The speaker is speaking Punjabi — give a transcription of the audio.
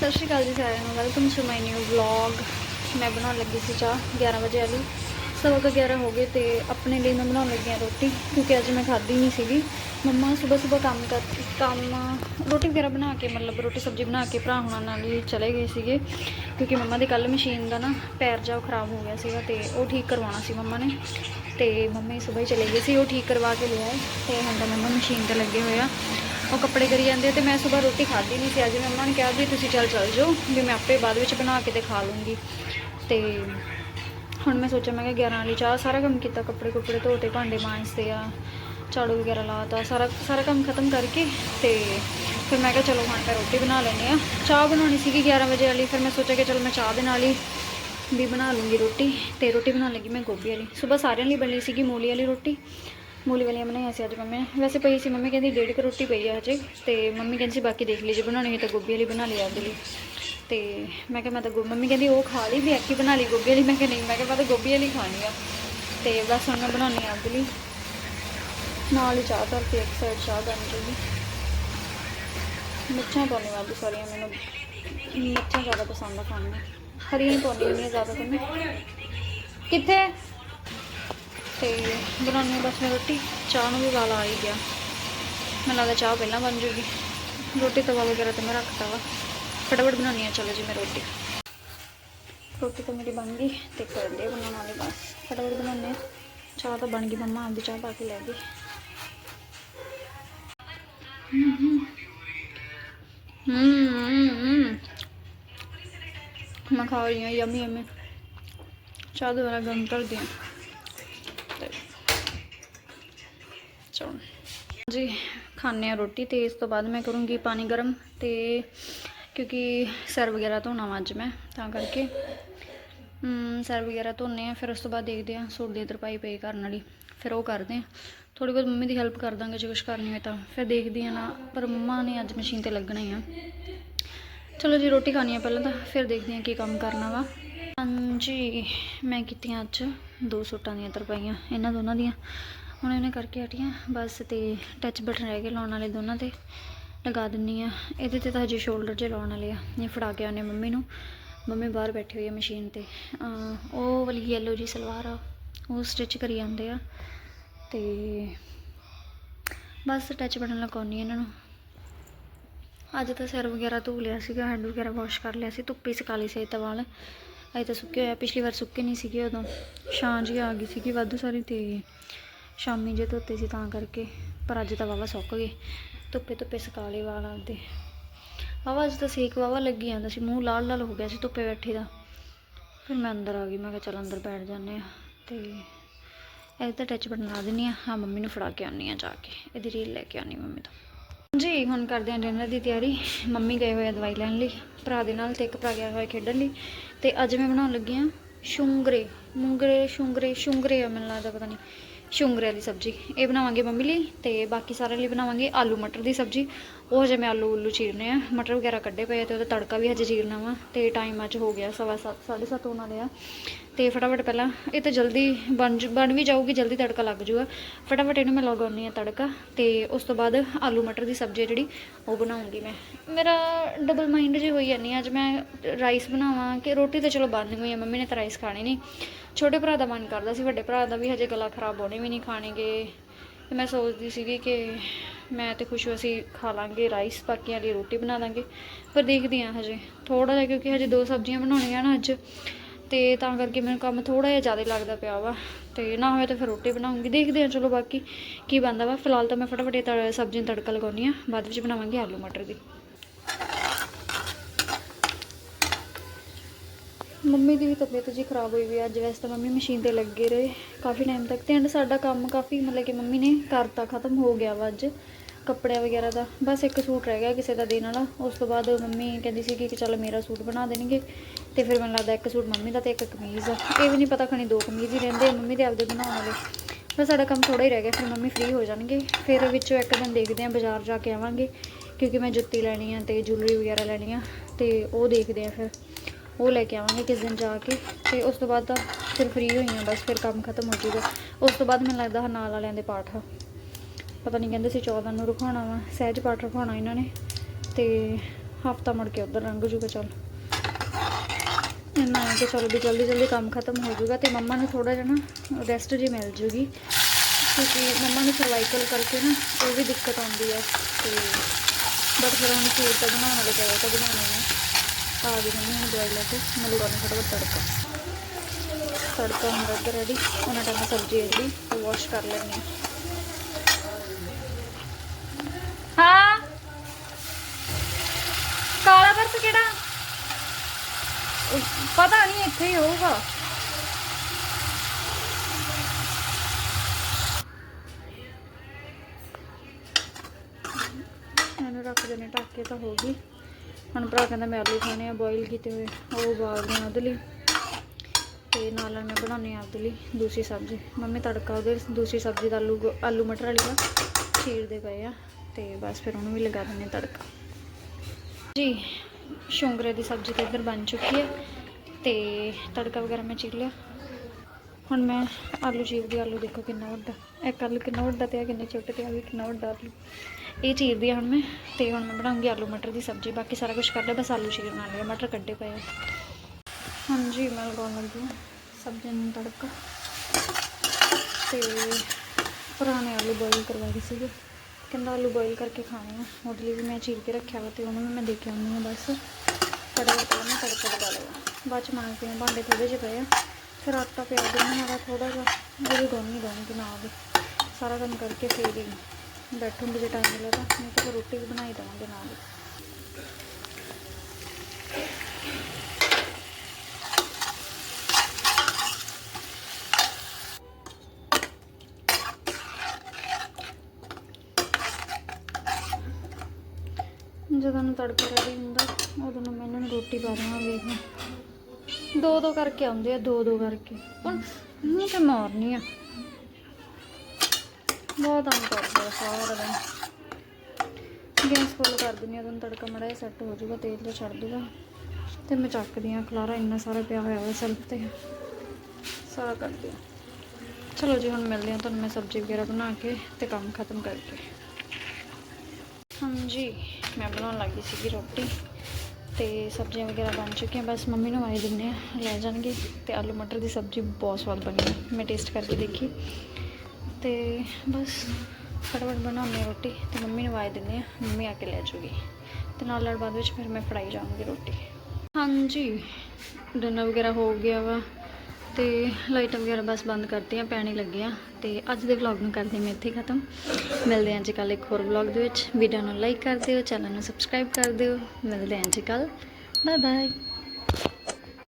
ਸਤਿ ਸ਼੍ਰੀ ਅਕਾਲ ਜੀ ਸਾਰਿਆਂ ਨੂੰ। Welcome to my new vlog ਮੈਂ ਬਣਾਉਣ ਲੱਗੀ ਸੀ ਚਾਹ 11 ਵਜੇ ਵਾਲੀ। ਸਵਾ ਕੁ 11 ਹੋ ਗਏ ਤੇ ਆਪਣੇ ਲਈ ਮੈਂ ਬਣਾਉਣ ਲੱਗੀ ਹਾਂ ਰੋਟੀ, ਕਿਉਂਕਿ ਅੱਜ ਮੈਂ ਖਾਧੀ ਨਹੀਂ ਸੀਗੀ। ਮੰਮਾ ਸਵੇਰ ਸਵੇਰ ਕੰਮ ਕਰ, ਕੰਮ, ਰੋਟੀ ਵਗੈਰਾ ਬਣਾ ਕੇ, ਮਤਲਬ ਰੋਟੀ ਸਬਜ਼ੀ ਬਣਾ ਕੇ ਭਰਾ ਹੁਣਾਂ ਨਾਲ ਹੀ ਚਲੇ ਗਏ ਸੀਗੇ। ਕਿਉਂਕਿ ਮੰਮਾ ਦੀ ਕੱਲ ਮਸ਼ੀਨ ਦਾ ਨਾ ਪੈਰ ਜਾ ਉਹ ਖਰਾਬ ਹੋ ਗਿਆ ਸੀਗਾ ਤੇ ਉਹ ਠੀਕ ਕਰਵਾਉਣਾ ਸੀ ਮੰਮਾ ਨੇ। ਤੇ ਮੰਮੀ ਸਵੇਰ ਹੀ ਚਲੇ ਗਏ ਸੀ, ਉਹ ਠੀਕ ਕਰਵਾ ਕੇ ਲਿਆਏ। ਤੇ ਹੁਣ ਤਾਂ ਮੰਮਾ ਮਸ਼ੀਨ ਤੇ ਲੱਗੇ ਹੋਏ ਆ। ਉਹ ਕੱਪੜੇ ਕਰੀ ਜਾਂਦੇ ਆ ਤੇ ਮੈਂ ਸਵੇਰ ਰੋਟੀ ਖਾਧੀ ਨਹੀਂ ਸੀ, ਅੱਜ ਮੈਂ ਮੰਮਾ ਨੇ ਕਿਹਾ ਵੀ ਤੁਸੀਂ ਚੱਲ ਚੱਲ ਜਾਓ, ਵੀ ਮੈਂ ਆਪੇ ਬਾਅਦ ਵਿੱਚ ਬਣਾ ਕੇ ਤੇ ਖਾ ਲੂੰਗੀ। ਤੇ ਹੁਣ ਮੈਂ ਸੋਚਿਆ, ਮੈਂ ਕਿ 11 ਵਾਲੀ ਚਾਹ ਸਾਰਾ ਕੰਮ ਕੀਤਾ, ਕੱਪੜੇ ਕੁੱਪੜੇ ਧੋਤੇ, ਭਾਂਡੇ ਮਾਂਜਦੇ ਆ, ਝਾੜੂ ਵਗੈਰਾ ਲਾਤਾ, ਸਾਰਾ ਸਾਰਾ ਕੰਮ ਖਤਮ ਕਰਕੇ ਤੇ ਫਿਰ ਮੈਂ ਕਿਹਾ ਚਲੋ ਹੁਣ ਮੈਂ ਰੋਟੀ ਬਣਾ ਲੈਂਦੇ ਆ। ਚਾਹ ਬਣਾਉਣੀ ਸੀਗੀ 11 ਵਜੇ ਵਾਲੀ, ਫਿਰ ਮੈਂ ਸੋਚਿਆ ਕਿ ਚਲੋ ਮੈਂ ਚਾਹ ਦੇ ਨਾਲ ਹੀ ਵੀ ਬਣਾ ਲੂੰਗੀ ਰੋਟੀ ਤੇ ਰੋਟੀ ਬਣਾਉਣ ਲੱਗੀ ਮੈਂ ਗੋਭੀ ਵਾਲੀ। ਸਵੇਰ ਸਾਰਿਆਂ ਲਈ ਬਣੀ ਸੀਗੀ ਮੂਲੀ ਵਾਲੀ ਰੋਟੀ। ਮੂਲੀ ਵਾਲੀਆਂ ਬਣਾਈਆਂ ਸੀ ਅੱਜ ਮੰਮੀ ਨੇ। ਵੈਸੇ ਪਈ ਸੀ ਮੰਮੀ ਕਹਿੰਦੀ ਡੇਢ ਕੁ ਰੋਟੀ ਪਈ ਆ ਹਜੇ। ਤੇ ਮੰਮੀ ਕਹਿੰਦੀ ਸੀ ਬਾਕੀ ਦੇਖ ਲਈ ਜੇ ਬਣਾਉਣੀ ਹੈ ਤਾਂ ਗੋਭੀ ਵਾਲੀ ਬਣਾ ਲਈ ਆਪਦੇ ਲਈ। ਤੇ ਮੈਂ ਕਿਹਾ ਮੈਂ ਤਾਂ ਗੋ ਮੰਮੀ ਕਹਿੰਦੀ ਉਹ ਖਾ ਲਈ ਵੀ ਐਕੀ ਬਣਾ ਲਈ ਗੋਭੀ ਵਾਲੀ। ਮੈਂ ਕਿਹਾ ਨਹੀਂ, ਮੈਂ ਕਿਹਾ ਮੈਂ ਤਾਂ ਗੋਭੀ ਵਾਲੀ ਖਾਣੀ ਆ। ਤੇ ਬਸ ਹੁਣ ਮੈਂ ਬਣਾਉਣੀ ਆ ਆਪਦੇ ਲਈ। ਨਾਲ ਹੀ ਚਾਹ ਧਰਤੀ ਇੱਕ ਸਾਈਡ ਚਾਹ ਬਣ ਜੂਗੀ। ਮਿਰਚਾਂ ਪਾਉਣੀ ਵਾਲੀ ਸਾਰੀਆਂ ਮੈਨੂੰ। ਮਿਰਚਾਂ ਜ਼ਿਆਦਾ ਪਸੰਦ ਆ ਖਾਣੀਆਂ। ਹਰੀਆਂ ਹੀ ਪਾਉਣੀ ਹੁੰਦੀਆਂ ਜ਼ਿਆਦਾ ਤਾਂ ਮੈਂ ਕਿੱਥੇ? ਤੇ ਬਣਾਉਣੀ ਬਸ ਮੈਂ ਰੋਟੀ। ਚਾਹ ਨੂੰ ਵੀ ਵਾਲਾ ਆ ਹੀ ਗਿਆ। ਮੈਨੂੰ ਲੱਗਦਾ ਚਾਹ ਪਹਿਲਾਂ ਬਣ ਜੂਗੀ। ਰੋਟੀ ਤਵਾ ਵਗੈਰਾ ਤੇ ਮੈਂ ਰੱਖਤਾ ਵਾ। ਫਟਾਫਟ ਬਣਾਉਣੀ ਆ ਚਲੋ ਜੀ ਮੈਂ ਰੋਟੀ। ਰੋਟੀ ਤਾਂ ਮੇਰੀ ਬਣ ਗਈ ਤੇ ਕਰਦੇ ਬਣਾਉਣ ਵਾਲੇ ਬਸ। ਫਟਾਫਟ ਬਣਾਉਣੇ ਚਾਹ ਤਾਂ ਬਣ ਗਈ, ਮੰਮਾ ਆਪਦੀ ਚਾਹ ਪਾ ਕੇ ਲੈ ਗਈ ਹੂੰ। ਮੈਂ ਖਾ ਰਹੀ ਹਾਂ, ਯਮੀ ਯਮੀ। ਚਾਹ ਦੁਬਾਰਾ ਗਰਮ ਕਰ ਦਿਆਂ ਤੇ ਚਲੋ ਜੀ ਖਾਣੇ ਆ ਰੋਟੀ ਤੇ ਇਸ ਤੋਂ ਬਾਅਦ ਮੈਂ ਕਰੂੰਗੀ ਪਾਣੀ ਗਰਮ ਤੇ ਕਿਉਂਕਿ ਸਰ ਵਗੈਰਾ ਧੋਣਾ ਵਾ ਅੱਜ ਮੈਂ, ਤਾਂ ਕਰਕੇ। ਸਰ ਵਗੈਰਾ ਧੋਨੇ ਆ ਫਿਰ ਉਸ ਤੋਂ ਬਾਅਦ ਦੇਖਦੇ ਆ ਸੂਟ ਦੀ ਤਰਪਾਈ ਪਈ ਕਰਨ ਵਾਲੀ, ਫਿਰ ਉਹ ਕਰਦੇ ਆ ਥੋੜੀ ਬਹੁਤ ਮੰਮੀ ਦੀ ਹੈਲਪ ਕਰ ਦਾਂਗੇ ਜੇ ਕੁਝ ਕਰਨੀ ਹੋਵੇ ਤਾਂ, ਫਿਰ ਦੇਖਦੀ ਆ ਨਾ, ਪਰ ਮੰਮਾ ਨੇ ਅੱਜ ਮਸ਼ੀਨ ਤੇ ਲੱਗਣਾ ਹੀ ਆ। ਚਲੋ ਜੀ, ਰੋਟੀ ਖਾਣੀ ਆ ਪਹਿਲਾਂ ਤਾਂ, ਫਿਰ ਦੇਖਦੇ ਆ ਕੀ ਕੰਮ ਕਰਨਾ ਵਾ। ਹਾਂਜੀ, ਮੈਂ ਕੀਤੀਆਂ ਅੱਜ ਦੋ ਸੂਟਾਂ ਦੀਆਂ ਤਰਪਾਈਆਂ, ਇਹਨਾਂ ਦੋਨਾਂ ਦੀਆਂ। ਹੁਣ ਇਹਨੇ ਕਰਕੇ ਹਟੀਆਂ। ਬਸ ਤੇ ਟੱਚ ਬਟਨ ਰਹਿ ਗਏ ਲਾਉਣ ਵਾਲੇ ਦੋਨਾਂ ਤੇ ਲਗਾ ਦਿੰਨੀ ਆ। ਇਹਦੇ ਤੇ ਤਾਂ ਹਜੇ ਸ਼ੋਲਡਰ 'ਚ ਲਾਉਣ ਵਾਲੇ ਆ। ਇਹ ਫੜਾ ਕੇ ਆਉਣੇ ਮੰਮੀ ਨੂੰ। ਮੰਮੀ ਬਾਹਰ ਬੈਠੀ ਹੋਈ ਆ ਮਸ਼ੀਨ ਤੇ। ਉਹ ਵਾਲੀ ਯੈਲੋ ਜੀ ਸਲਵਾਰ ਆ, ਉਹ ਸਟਿਚ ਕਰੀ ਜਾਂਦੇ ਆ। ਤੇ ਬਸ ਟੱਚ ਬਟਨ ਲਗਾਉਣੀ ਇਹਨਾਂ ਨੂੰ। ਅੱਜ ਤਾਂ ਸਿਰ ਵਗੈਰਾ ਧੋ ਲਿਆ ਸੀਗਾ ਹੈਂਡ ਵਗੈਰਾ ਵਾਸ਼ ਕਰ ਲਿਆ ਸੀ, ਧੁੱਪੇ ਸੁਕਾ ਲਈ ਸੀ ਤਾਂ ਵਾਲ। ਅਜੇ ਤਾਂ ਸੁੱਕੇ ਹੋਇਆ ਪਿਛਲੀ ਵਾਰ ਸੁੱਕੇ ਨਹੀਂ ਸੀਗੇ ਉਦੋਂ। ਛਾਂ ਜੀ ਆ ਗਈ ਸੀਗੀ ਵਾਧੂ ਸਾਰੀ ਤੇ ਸ਼ਾਮੀ ਜੇ ਧੋਤੇ ਸੀ ਤਾਂ ਕਰਕੇ, ਪਰ ਅੱਜ ਤਾਂ ਵਾਵਾ ਸੁੱਕ ਗਏ। ਧੁੱਪੇ ਧੁੱਪੇ ਸੁਕਾ ਲਏ ਵਾਲ ਆਪਦੇ। ਵਾਵਾ ਅੱਜ ਤਾਂ ਸੇਕ ਵਾਵਾ ਲੱਗੀ ਜਾਂਦਾ ਸੀ, ਮੂੰਹ ਲਾਲ ਲਾਲ ਹੋ ਗਿਆ ਸੀ ਧੁੱਪੇ ਬੈਠੇ ਦਾ। ਫਿਰ ਮੈਂ ਅੰਦਰ ਆ ਗਈ, ਮੈਂ ਕਿਹਾ ਚੱਲ ਅੰਦਰ ਬੈਠ ਜਾਂਦੇ ਆ ਤੇ ਇਹ ਤਾਂ ਟੱਚ ਬਟਨ ਲਾ ਦਿੰਨੀ ਆ ਹਾਂ, ਮੰਮੀ ਨੂੰ ਫੜਾ ਕੇ ਆਉਣੀ ਆ ਜਾ ਕੇ। ਇਹਦੀ ਰੀਲ ਲੈ ਕੇ ਆਉਣੀ ਮੰਮੀ ਤੋਂ। ਜੀ ਹੁਣ ਕਰਦੇ ਆਂ ਡਿਨਰ ਦੀ ਤਿਆਰੀ। ਮੰਮੀ ਗਏ ਹੋਏ ਆ ਦਵਾਈ ਲੈਣ ਲਈ। ਭਰਾ ਦੇ ਨਾਲ ਤੇ ਇੱਕ ਭਰਾ ਗਿਆ ਹੋਇਆ ਖੇਡਣ ਲਈ। ਤੇ ਅੱਜ ਮੈਂ ਬਣਾਉਣ ਲੱਗੀ ਆ ਸ਼ੁੰਗਰੇ। ਮੁੰਗਰੇ, ਸ਼ੁੰਗਰੇ ਸ਼ੁੰਗਰੇ ਆ ਮੈਨੂੰ ਲੱਗਦਾ, ਪਤਾ ਨਹੀਂ ਸ਼ੁੰਗਰੇ ਵਾਲੀ ਸਬਜ਼ੀ। ਇਹ ਬਣਾਵਾਂਗੇ ਮੰਮੀ ਲਈ ਤੇ ਬਾਕੀ ਸਾਰਿਆਂ ਲਈ ਬਣਾਵਾਂਗੇ ਆਲੂ ਮਟਰ ਦੀ ਸਬਜ਼ੀ। ਉਹ ਹਜੇ ਮੈਂ ਆਲੂ ਉਲੂ ਚੀਰਨੇ ਆ, ਮਟਰ ਵਗੈਰਾ ਕੱਢੇ ਪਏ ਆ ਤੇ ਉਹਦਾ ਤੜਕਾ ਵੀ ਹਜੇ ਚੀਰਨਾ ਵਾ ਤੇ ਟਾਈਮ ਅੱਜ ਹੋ ਗਿਆ ਸਵਾ ਸੱਤ, ਸਾਢੇ ਸੱਤ ਹੋਣ ਵਾਲੇ ਆ। ਤੇ ਫਟਾਫਟ ਪਹਿਲਾਂ ਇਹ ਤਾਂ ਜਲਦੀ ਬਣ ਜੂ- ਬਣ ਵੀ ਜਾਊਗੀ, ਜਲਦੀ ਤੜਕਾ ਲੱਗ ਜੂਗਾ। ਫਟਾਫਟ ਇਹਨੂੰ ਮੈਂ ਲਗਾਉਣੀ ਆ ਤੜਕਾ ਤੇ ਉਸ ਤੋਂ ਬਾਅਦ ਆਲੂ ਮਟਰ ਦੀ ਸਬਜ਼ੀ ਆ ਜਿਹੜੀ, ਉਹ ਬਣਾਉਂਗੀ ਮੈਂ। ਮੇਰਾ ਡਬਲ ਮਾਈਂਡ ਜੇ ਹੋਈ ਜਾਂਦੀ ਆ, ਅੱਜ ਮੈਂ ਰਾਈਸ ਬਣਾਵਾਂ ਕਿ ਰੋਟੀ ਤਾਂ ਚਲੋ ਬਣ ਗਈ ਆ, ਮੰਮੀ ਨੇ ਤਾਂ ਰਾਈਸ ਖਾਣੇ ਨਹੀਂ ਛੋਟੇ ਭਰਾ ਦਾ ਮਨ ਕਰਦਾ ਸੀ, ਵੱਡੇ ਭਰਾ ਦਾ ਵੀ ਹਜੇ ਗਲਾ ਖਰਾਬ ਹੋਣੇ ਵੀ ਨਹੀਂ ਖਾਣਗੇ। ਤੇ ਮੈਂ ਸੋਚਦੀ ਸੀਗੀ ਕਿ ਮੈਂ ਤੇ ਖੁਸ਼ ਅਸੀਂ ਖਾ ਲਾਂਗੇ ਰਾਈਸ ਬਾਕੀਆਂ ਲਈ ਰੋਟੀ ਬਣਾ ਦਾਂਗੇ ਪਰ ਦੇਖਦੀ ਆ ਹਜੇ ਥੋੜਾ ਜਿਹਾ ਕਿਉਂਕਿ ਹਜੇ ਦੋ ਸਬਜ਼ੀਆਂ ਬਣਾਉਣੀਆਂ ਨਾ ਅੱਜ, ਤੇ ਤਾਂ ਕਰਕੇ ਮੈਨੂੰ ਕੰਮ ਥੋੜਾ ਜਿਹਾ ਜ਼ਿਆਦਾ ਲੱਗਦਾ ਪਿਆ ਵਾ। ਤੇ ਨਾ ਹੋਵੇ ਤਾਂ ਫਿਰ ਰੋਟੀ ਬਣਾਉਂਗੀ, ਦੇਖਦੇ ਆ ਚਲੋ ਬਾਕੀ ਕੀ ਬਣਦਾ ਵਾ। ਫਿਲਹਾਲ ਤਾਂ ਮੈਂ ਫਟਾਫਟ ਇਹ ਤੜ- ਸਬਜ਼ੀ ਨੂੰ ਤੜਕਾ ਲਗਾਉਣੀ ਆ ਬਾਅਦ ਵਿੱਚ ਬਣਾਵਾਂਗੇ ਆਲੂ ਮਟਰ ਦੀ। ਮੰਮੀ ਦੀ ਵੀ ਤਬੀਅਤ ਜੀ ਖਰਾਬ ਹੋਈ ਵੀ ਅੱਜ ਵੈਸੇ ਤਾਂ ਮੰਮੀ ਮਸ਼ੀਨ ਤੇ ਲੱਗੇ ਰਹੇ। ਕਾਫੀ ਟਾਈਮ ਤੱਕ ਤੇ ਐਂਡ ਸਾਡਾ ਕੰਮ ਕਾਫੀ ਮਤਲਬ ਕਿ ਮੰਮੀ ਨੇ ਕਰਤਾ, ਖਤਮ ਹੋ ਗਿਆ ਵਾ ਅੱਜ। ਕੱਪੜਿਆਂ ਵਗੈਰਾ ਦਾ। ਬਸ ਇੱਕ ਸੂਟ ਰਹਿ ਗਿਆ ਕਿਸੇ ਦਾ ਦੇਣ ਵਾਲਾ। ਉਸ ਤੋਂ ਬਾਅਦ ਮੰਮੀ ਕਹਿੰਦੀ ਸੀ ਕਿ ਚੱਲ ਮੇਰਾ ਸੂਟ ਬਣਾ ਦੇਣਗੇ। ਤੇ ਫਿਰ ਮੈਨੂੰ ਲੱਗਦਾ ਇੱਕ ਸੂਟ ਮੰਮੀ ਦਾ ਤੇ ਇੱਕ ਕਮੀਜ਼ ਆ ਇਹ ਵੀ ਨਹੀਂ ਪਤਾ ਖਣੀ ਦੋ ਕਮੀਜ਼ ਹੀ ਰਹਿੰਦੇ ਆ, ਮੰਮੀ ਦੇ ਆਪਦੇ ਬਣਾਉਣ ਵਾਲੇ। ਬਸ ਸਾਡਾ ਕੰਮ ਥੋੜਾ ਹੀ ਰਹਿ ਗਿਆ, ਫਿਰ ਮੰਮੀ ਫ੍ਰੀ ਹੋ ਜਾਣਗੇ। ਫਿਰ ਵਿੱਚੋਂ ਇੱਕ ਦਿਨ ਦੇਖਦੇ ਆ ਬਾਜ਼ਾਰ ਜਾ ਕੇ ਆਵਾਂਗੇ। ਕਿਉਂਕਿ ਮੈਂ ਜੁੱਤੀ ਲੈਣੀ ਆ ਤੇ ਜੁਐਲਰੀ ਵਗੈਰਾ ਲੈਣੀ ਆ, ਤੇ ਉਹ ਦੇਖਦੇ ਆ ਫਿਰ। ਉਹ ਲੈ ਕੇ ਆਵਾਂਗੇ ਕਿਸ ਦਿਨ ਜਾ ਕੇ। ਤੇ ਉਸ ਤੋਂ ਬਾਅਦ ਤਾਂ ਫਿਰ ਫ੍ਰੀ ਹੋਈ ਆ, ਬਸ ਫਿਰ ਕੰਮ ਖਤਮ ਹੋ ਜਾਊਗਾ। ਉਸ ਤੋਂ ਬਾਅਦ ਮੈਨੂੰ ਲੱਗਦਾ ਨਾਲ ਵਾਲਿਆਂ ਦੇ ਪਾਠ ਆ। ਪਤਾ ਨਹੀਂ ਕਹਿੰਦੇ ਸੀ 14 ਨੂੰ ਰਖਾਉਣਾ ਵਾ ਸਹਿਜ ਪਾਠ ਰਖਾਉਣਾ ਇਹਨਾਂ ਨੇ ਤੇ ਹਫਤਾ ਮੁੜ ਕੇ ਉਧਰ ਲੰਘ ਜੂਗਾ ਚੱਲ। ਇਹਨਾਂ ਹੈ ਕਿ ਚਲੋ ਵੀ ਜਲਦੀ ਜਲਦੀ ਕੰਮ ਖਤਮ ਹੋ ਜੂਗਾ ਤੇ ਮੰਮਾ ਨੂੰ ਥੋੜਾ ਜਿਹਾ ਨਾ ਰੈਸਟ ਜੀ ਮਿਲ ਜੂਗੀ। ਕਿਉਂਕਿ ਮੰਮਾ ਨੂੰ ਸਰਵਾਈਕਲ ਕਰਕੇ ਨਾ ਉਹ ਵੀ ਦਿੱਕਤ ਆਉਂਦੀ ਹੈ ਤੇ ਬਟ ਫਿਰ ਹੁਣ ਫੂਡ ਤਾਂ ਬਣਾਉਣ ਵਾਲੇ ਪਏ ਆ, ਤਾਂ ਬਣਾਉਣੇ ਨੇ। ਆ ਗਈ ਮੰਮੀ ਨੂੰ ਦਵਾਈ ਲੈ ਕੇ ਮੈਨੂੰ ਕਰਨਾ ਫਟਾਫਟ ਤੜਕਾ। ਤੜਕਾ ਹੁੰਦਾ ਇੱਧਰ ਰੈਡੀ ਉਹਨਾਂ ਟਾਈਮ ਸਬਜ਼ੀ ਇਹਦੀ ਉਹ ਵਾਸ਼ ਕਰ ਲੈਣੀ ਹਾਂ ਪਰਸ ਕਿਹੜਾ? ਪਤਾ ਨਹੀਂ ਇੱਥੇ ਹੀ ਹੋਊਗਾ। ਇਹਨੂੰ ਰੱਖ ਦੇਣੇ, ਢੱਕ ਕੇ ਤਾਂ ਹੋ ਗਈ। ਹੁਣ ਭਰਾ ਕਹਿੰਦਾ ਮੈਂ ਆਲੂ ਖਾਣੇ ਆ ਬੋਇਲ ਕੀਤੇ ਹੋਏ। ਉਹ ਉਬਾਲਦੇ ਆ ਉਹਦੇ ਲਈ। ਤੇ ਨਾਲ ਨਾਲ ਮੈਂ ਬਣਾਉਣੀ ਆ ਉਹਦੇ ਲਈ ਦੂਸਰੀ ਸਬਜ਼ੀ। ਮੰਮੀ ਤੜਕਾ ਉਹਦੇ ਦੂਸਰੀ ਸਬਜ਼ੀ ਦਾ ਆਲੂ ਆਲੂ ਮਟਰ ਵਾਲੀ ਦਾ। ਚੀਰਦੇ ਪਏ ਆ। ਤੇ ਬਸ ਫਿਰ ਉਹਨੂੰ ਵੀ ਲਗਾ ਦਿੰਦੇ ਆ ਤੜਕਾ। ਜੀ ਸ਼ੁੰਗਰੇ ਦੀ ਸਬਜ਼ੀ ਤਾਂ ਇੱਧਰ ਬਣ ਚੁੱਕੀ ਹੈ ਤੇ ਤੜਕਾ ਵਗੈਰਾ ਮੈਂ ਚੀਰ ਲਿਆ। ਹੁਣ ਮੈਂ ਆਲੂ ਚੀਰਦੀ ਆਲੂ ਦੇਖੋ ਕਿੰਨਾ ਵੱਡਾ। ਇੱਕ ਆਲੂ ਕਿੰਨਾ ਵੱਡਾ ਤੇ ਆ ਕਿੰਨੇ ਛੋਟੇ ਤੇ ਆ ਵੀ ਕਿੰਨਾ ਵੱਡਾ ਆਲੂ। ਇਹ ਚੀਰਦੀ ਆ ਹੁਣ ਮੈਂ ਤੇ ਹੁਣ ਮੈਂ ਬਣਾਉਂਗੀ ਆਲੂ ਮਟਰ ਦੀ ਸਬਜ਼ੀ। ਬਾਕੀ ਸਾਰਾ ਕੁਝ ਕਰ ਲਿਆ, ਬਸ ਆਲੂ ਚੀਰਨ ਵਾਲੇ ਆ, ਮਟਰ ਕੱਢੇ ਪਏ ਆ। ਹਾਂਜੀ, ਮੈਂ ਲਗਾਉਣ ਲੱਗੀ ਹਾਂ ਸਬਜ਼ੀ ਨੂੰ ਤੜਕਾ। ਤੇ ਪੁਰਾਣੇ ਆਲੂ ਬੋਇਲ ਕਰਵਾਏ ਸੀਗੇ। ਕਹਿੰਦਾ ਆਲੂ ਬੋਇਲ ਕਰਕੇ ਖਾਣੇ ਆ। ਉਹਦੇ ਲਈ ਵੀ ਮੈਂ ਚੀਰ ਕੇ ਰੱਖਿਆ ਵਾ ਤੇ ਉਹਨੂੰ ਵੀ ਮੈਂ ਦੇ ਕੇ ਆਉਂਦੀ ਹਾਂ ਬਸ। ਫਟਾਫਟ ਉਹਨੂੰ ਤੜਕਾ ਲਗਾ ਲਵਾਂ। ਬਾਅਦ ਚ ਮਾਂਜਦੇ ਹਾਂ, ਭਾਂਡੇ ਥੋੜੇ ਜਿਹੇ ਪਏ ਆ। ਫਿਰ ਆਟਾ ਪਿਆ ਦੇਣਾ ਹੈਗਾ ਥੋੜਾ ਜਿਹਾ, ਜਿਹੜੀ ਵੀ ਗੁੰਨ ਹੀ ਕਿ ਨਾ ਆਵੇ ਸਾਰਾ ਕੰਮ ਕਰਕੇ ਫਿਰ ਹੀ ਬੈਠੂੰਗੀ ਜੇ ਟਾਈਮ ਮਿਲਿਆ ਤਾਂ। ਨਹੀਂ ਤਾਂ ਰੋਟੀ ਵੀ ਬਣਾਈ ਦੇਵਾਂਗੇ ਨਾਲ ਜਦੋਂ ਨੂੰ ਤੜਕਾ ਰੈਡੀ ਹੁੰਦਾ, ਉਦੋਂ ਨੂੰ ਮੈਂ ਇਹਨਾਂ ਨੂੰ ਰੋਟੀ ਪਾ ਦੇਵਾਂ ਵੇਖ ਦੋ ਦੋ ਕਰਕੇ ਆਉਂਦੇ ਆ, ਦੋ ਦੋ ਕਰਕੇ। ਹੁਣ ਮੂੰਹ ਤੇ ਮਾਰਨੀ ਆ। ਬਹੁਤ ਆਮ ਕਰਦੇ ਆ ਸਾਰਾ ਦਿਨ। ਗੈਸ ਫੁੱਲ ਕਰ ਦਿੰਦੀ ਆ, ਉਦੋਂ ਤੜਕਾ ਮੜਾ ਸੈੱਟ ਹੋ ਜਾਊਗਾ, ਤੇਲ ਤੇ ਛੱਡ ਦੂਗਾ ਤੇ ਮੈਂ ਚੱਕਦੀ ਆ, ਖਲਾਰਾ ਇੰਨਾ ਸਾਰਾ ਪਿਆ ਹੋਇਆ ਵਾ ਸੈਲਫ ਤੇ। ਸਾਰਾ ਕਰਦੀ ਆ। ਚਲੋ ਜੀ, ਹੁਣ ਮਿਲਦੇ ਆ ਤੁਹਾਨੂੰ ਮੈਂ ਸਬਜ਼ੀ ਵਗੈਰਾ ਬਣਾ ਕੇ ਤੇ ਕੰਮ ਖਤਮ ਕਰਕੇ। ਹਾਂਜੀ, ਮੈਂ ਬਣਾਉਣ ਲੱਗੀ ਸੀਗੀ ਰੋਟੀ ਤੇ ਸਬਜ਼ੀਆਂ ਵਗੈਰਾ ਬਣ ਚੁੱਕੀਆਂ। ਬਸ ਮੰਮੀ ਨੂੰ ਆਏ ਦਿੰਨੇ ਆ, ਲੈ ਜਾਣਗੇ ਤੇ ਆਲੂ ਮਟਰ ਦੀ ਸਬਜ਼ੀ ਬਹੁਤ ਸਵਾਦ ਬਣੀ ਮੈਂ ਟੇਸਟ ਕਰਕੇ ਦੇਖੀ। ਤੇ ਬਸ ਫਟਾਫਟ ਬਣਾਉਂਦੇ ਹਾਂ ਰੋਟੀ ਤੇ ਮੰਮੀ ਨੂੰ ਆਏ ਦਿੰਨੇ ਆ, ਮੰਮੀ ਆ ਕੇ ਲੈ ਜੂਗੀ ਤੇ ਨਾਲ ਨਾਲ ਬਾਅਦ ਵਿੱਚ ਫਿਰ ਮੈਂ ਫੜਾਈ ਜਾਵਾਂਗੀ ਰੋਟੀ। ਹਾਂਜੀ ਡਿਨਰ ਵਗੈਰਾ ਹੋ ਗਿਆ ਵਾ। ਤੇ ਲਾਈਟਾਂ ਵਗੈਰਾ ਬਸ ਬੰਦ ਕਰਤੀਆਂ, ਪੈਣੇ ਲੱਗੀਆਂ ਤੇ ਅੱਜ ਦੇ ਵਲੌਗ ਨੂੰ ਕਰਦੇ ਮੈਂ ਇੱਥੇ ਖਤਮ। ਮਿਲਦੇ ਹਾਂ ਜੀ ਕੱਲ ਇੱਕ ਹੋਰ ਵਲੌਗ ਦੇ ਵਿੱਚ। ਵੀਡੀਓ ਨੂੰ ਲਾਈਕ ਕਰ ਦਿਓ ਚੈਨਲ ਨੂੰ ਸਬਸਕ੍ਰਾਈਬ ਕਰ ਦਿਓ। ਮਿਲਦੇ ਹਾਂ ਜੀ ਕੱਲ ਬਾਏ ਬਾਏ